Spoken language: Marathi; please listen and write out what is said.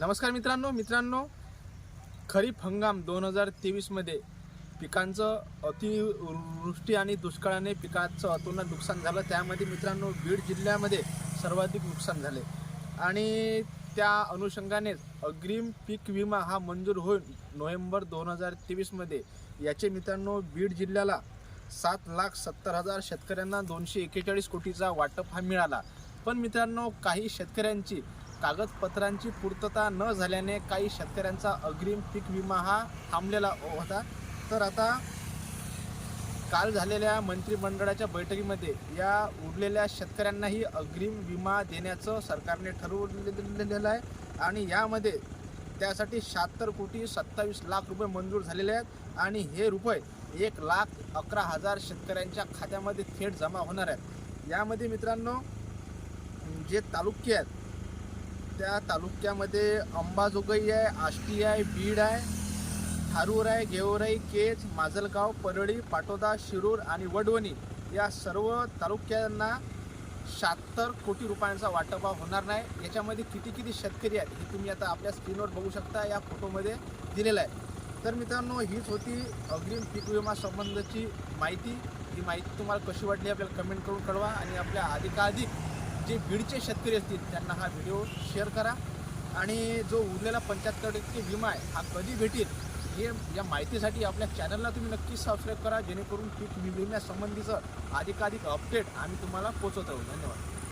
नमस्कार मित्रांनो मित्रांनो खरीप हंगाम दोन हजार तेवीसमध्ये पिकांचं अतिवृष्टी आणि दुष्काळाने पिकाचं अतोनात नुकसान झालं. त्यामध्ये मित्रांनो बीड जिल्ह्यामध्ये सर्वाधिक नुकसान झाले. आणि त्या अनुषंगाने अग्रिम पीक विमा हा मंजूर होऊन नोव्हेंबर दोन हजार तेवीसमध्ये याचे मित्रांनो बीड जिल्ह्याला सात लाख सत्तर हजार शेतकऱ्यांना दोनशे एकेचाळीस कोटीचा वाटप हा मिळाला. पण मित्रांनो काही शेतकऱ्यांची कागदपत्रांची पूर्तता न झाल्याने काही शेतकऱ्यांचा अग्रिम पीक विमा हा थांबलेला होता. तर आता काल झालेल्या मंत्रिमंडळाच्या बैठकीमध्ये या उरलेल्या शेतकऱ्यांनाही अग्रिम विमा देण्याचं सरकारने ठरवलेलं आहे आणि यामध्ये त्यासाठी शहात्तर कोटी सत्तावीस लाख रुपये मंजूर झालेले आहेत आणि हे रुपये एक लाख अकरा हजार शेतकऱ्यांच्या खात्यामध्ये थेट जमा होणार आहेत. यामध्ये मित्रांनो जे तालुके आहेत त्या तालुक्यामध्ये अंबाजोगाई आहे आष्टी आहे बीड आहे थारूर आहे घेवराई केज माजलगाव परळी पाटोदा शिरूर आणि वडवणी या सर्व तालुक्यांना शहात्तर कोटी रुपयांचा वाटप होणार नाही. याच्यामध्ये किती किती शेतकरी आहेत हे तुम्ही आता आपल्या स्क्रीनवर बघू शकता या फोटोमध्ये दिलेलं आहे. तर मित्रांनो हीच होती अग्रिम पीक विमा संबंधाची माहिती. ही माहिती तुम्हाला कशी वाटली आपल्याला कमेंट करून कळवा आणि आपल्या अधिकाधिक जे बीडचे शेतकरी असतील त्यांना हा व्हिडिओ शेअर करा. आणि जो उरलेला पंच्याहत्तर टक्के विमा आहे हा कधी भेटेल हे या माहितीसाठी आपल्या चॅनलला तुम्ही नक्कीच सबस्क्राईब करा जेणेकरून पीक विम्यासंबंधीचं अधिकाधिक अपडेट आम्ही तुम्हाला पोचवत आहोत धन्यवाद.